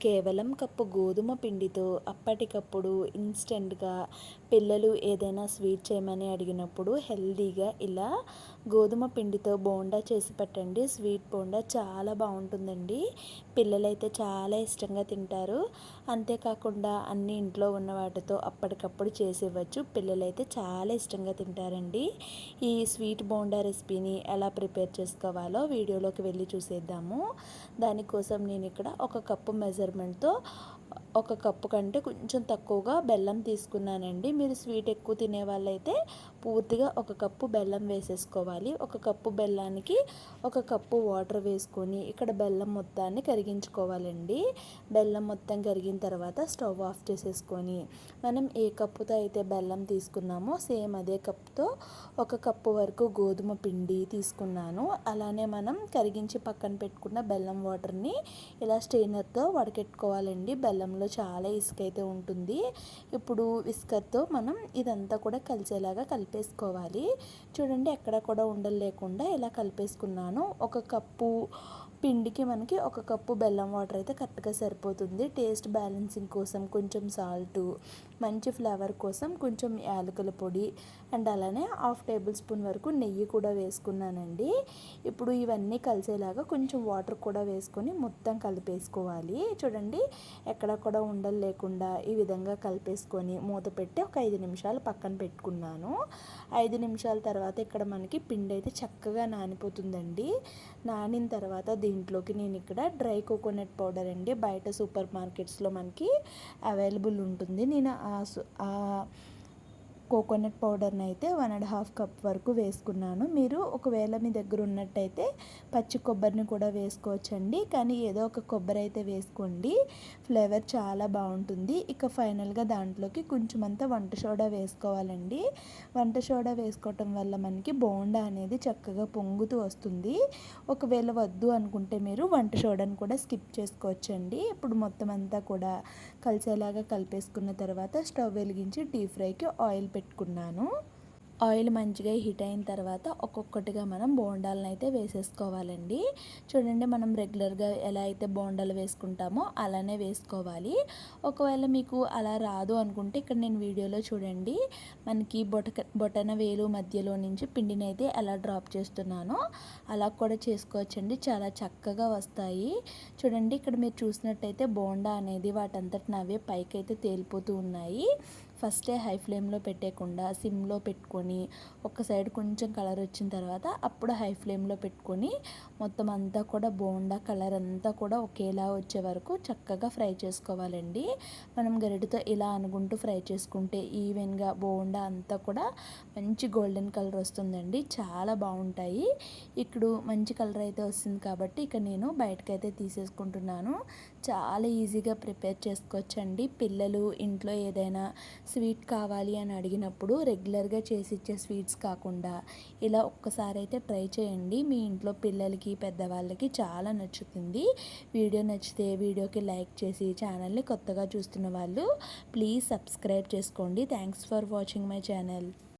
కేవలం కప్పు గోధుమ పిండితో అప్పటికప్పుడు ఇన్స్టెంట్గా పిల్లలు ఏదైనా స్వీట్ చేయమని అడిగినప్పుడు హెల్దీగా ఇలా గోధుమ పిండితో బోండా చేసి పెట్టండి. స్వీట్ బోండా చాలా బాగుంటుందండి. పిల్లలైతే చాలా ఇష్టంగా తింటారు. అంతేకాకుండా అన్ని ఇంట్లో ఉన్న వాటితో అప్పటికప్పుడు చేసి ఇవ్వచ్చు. పిల్లలైతే చాలా ఇష్టంగా తింటారండి. ఈ స్వీట్ బోండా రెసిపీని ఎలా ప్రిపేర్ చేసుకోవాలో వీడియోలోకి వెళ్ళి చూసేద్దాము. దానికోసం నేను ఇక్కడ ఒక కప్పు మెజర్ మెజర్మెంట్తో ఒక కప్పు కంటే కొంచెం తక్కువగా బెల్లం తీసుకున్నానండి. మీరు స్వీట్ ఎక్కువ తినే వాళ్ళైతే పూర్తిగా ఒక కప్పు బెల్లం వేసేసుకోవాలి. ఒక కప్పు బెల్లానికి ఒక కప్పు వాటర్ వేసుకొని ఇక్కడ బెల్లం మొత్తాన్ని కరిగించుకోవాలండి. బెల్లం మొత్తం కరిగిన తర్వాత స్టవ్ ఆఫ్ చేసేసుకొని మనం ఏ కప్పుతో అయితే బెల్లం తీసుకున్నామో సేమ్ అదే కప్పుతో ఒక కప్పు వరకు గోధుమ పిండి తీసుకున్నాను. అలానే మనం కరిగించి పక్కన పెట్టుకున్న బెల్లం వాటర్ని ఇలా స్ట్రెయినర్తో వడకెట్టుకోవాలండి. బెల్లం బెల్లంలో చాలా ఇసుక అయితే ఉంటుంది. ఇప్పుడు ఇసుకతో మనం ఇదంతా కూడా కలిసేలాగా కలిపేసుకోవాలి. చూడండి ఎక్కడ కూడా ఉండలు లేకుండా ఇలా కలిపేసుకున్నాను. ఒక కప్పు పిండికి మనకి ఒక కప్పు బెల్లం వాటర్ అయితే కరెక్ట్గా సరిపోతుంది. టేస్ట్ బ్యాలెన్సింగ్ కోసం కొంచెం సాల్ట్ మంచి ఫ్లేవర్ కోసం కొంచెం యాలకుల పొడి అండ్ అలానే హాఫ్ టేబుల్ స్పూన్ వరకు నెయ్యి కూడా వేసుకున్నానండి. ఇప్పుడు ఇవన్నీ కలిసేలాగా కొంచెం వాటర్ కూడా వేసుకొని మొత్తం కలిపేసుకోవాలి. చూడండి ఎక్కడ కూడా ఉండలు లేకుండా ఈ విధంగా కలిపేసుకొని మూత పెట్టి ఒక ఐదు నిమిషాలు పక్కన పెట్టుకున్నాను. ఐదు నిమిషాల తర్వాత ఇక్కడ మనకి పిండి అయితే చక్కగా నానిపోతుందండి. నానిన తర్వాత దీంట్లోకి నేను ఇక్కడ డ్రై కోకోనట్ పౌడర్ అండి. బయట సూపర్ మార్కెట్స్లో మనకి అవైలబుల్ ఉంటుంది. నేను ఆ కోకోనట్ పౌడర్ని అయితే వన్ అండ్ హాఫ్ కప్ వరకు వేసుకున్నాను. మీరు ఒకవేళ మీ దగ్గర ఉన్నట్టయితే పచ్చి కొబ్బరిని కూడా వేసుకోవచ్చండి. కానీ ఏదో ఒక కొబ్బరి అయితే వేసుకోండి. ఫ్లేవర్ చాలా బాగుంటుంది. ఇక ఫైనల్గా దాంట్లోకి కొంచెం అంతా వంట సోడా వేసుకోవాలండి. వంట సోడా వేసుకోవటం వల్ల మనకి బోండా అనేది చక్కగా పొంగుతూ వస్తుంది. ఒకవేళ వద్దు అనుకుంటే మీరు వంట సోడాని కూడా స్కిప్ చేసుకోవచ్చండి. ఇప్పుడు మొత్తం అంతా కూడా కలిసేలాగా కలిపేసుకున్న తర్వాత స్టవ్ వెలిగించి డీప్ ఫ్రైకి ఆయిల్ పెట్టుకున్నాను. ఆయిల్ మంచిగా హీట్ అయిన తర్వాత ఒక్కొక్కటిగా మనం బోండాలను అయితే వేసేసుకోవాలండి. చూడండి మనం రెగ్యులర్గా ఎలా అయితే బోండాలు వేసుకుంటామో అలానే వేసుకోవాలి. ఒకవేళ మీకు అలా రాదు అనుకుంటే ఇక్కడ నేను వీడియోలో చూడండి. మనకి బొటక బొటన వేలు మధ్యలో నుంచి పిండిని అయితే ఎలా డ్రాప్ చేస్తున్నానో అలా కూడా చేసుకోవచ్చండి. చాలా చక్కగా వస్తాయి. చూడండి ఇక్కడ మీరు చూసినట్టయితే బోండా అనేది వాటంతటి నవే పైకి అయితే తేలిపోతూ ఉన్నాయి. ఫస్టే హై ఫ్లేమ్లో పెట్టేయకుండా సిమ్లో పెట్టుకొని ఒక సైడ్ కొంచెం కలర్ వచ్చిన తర్వాత అప్పుడు హై ఫ్లేమ్లో పెట్టుకొని మొత్తం అంతా కూడా బోండా కలర్ అంతా కూడా ఒకేలా వచ్చే వరకు చక్కగా ఫ్రై చేసుకోవాలండి. మనం గరిటతో ఇలా అనుకుంటూ ఫ్రై చేసుకుంటే ఈవెన్గా బోండా అంతా కూడా మంచి గోల్డెన్ కలర్ వస్తుందండి. చాలా బాగుంటాయి. ఇప్పుడు మంచి కలర్ అయితే వస్తుంది కాబట్టి ఇక నేను బయటకైతే తీసేసుకుంటున్నాను. చాలా ఈజీగా ప్రిపేర్ చేసుకోవచ్చండి. పిల్లలు ఇంట్లో ఏదైనా స్వీట్ కావాలి అని అడిగినప్పుడు రెగ్యులర్గా చేసి ఇచ్చే స్వీట్స్ కాకుండా ఇలా ఒక్కసారి అయితే ట్రై చేయండి. మీ ఇంట్లో పిల్లలకి పెద్దవాళ్ళకి చాలా నచ్చుతుంది. వీడియో నచ్చితే వీడియోకి లైక్ చేసి ఛానల్ని కొత్తగా చూస్తున్న వాళ్ళు ప్లీజ్ సబ్స్క్రైబ్ చేసుకోండి. Thanks for watching my channel.